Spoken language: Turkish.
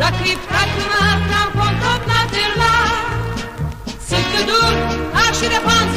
Rakip takıma tampon toplatırlar. Sıkı dur karşı defans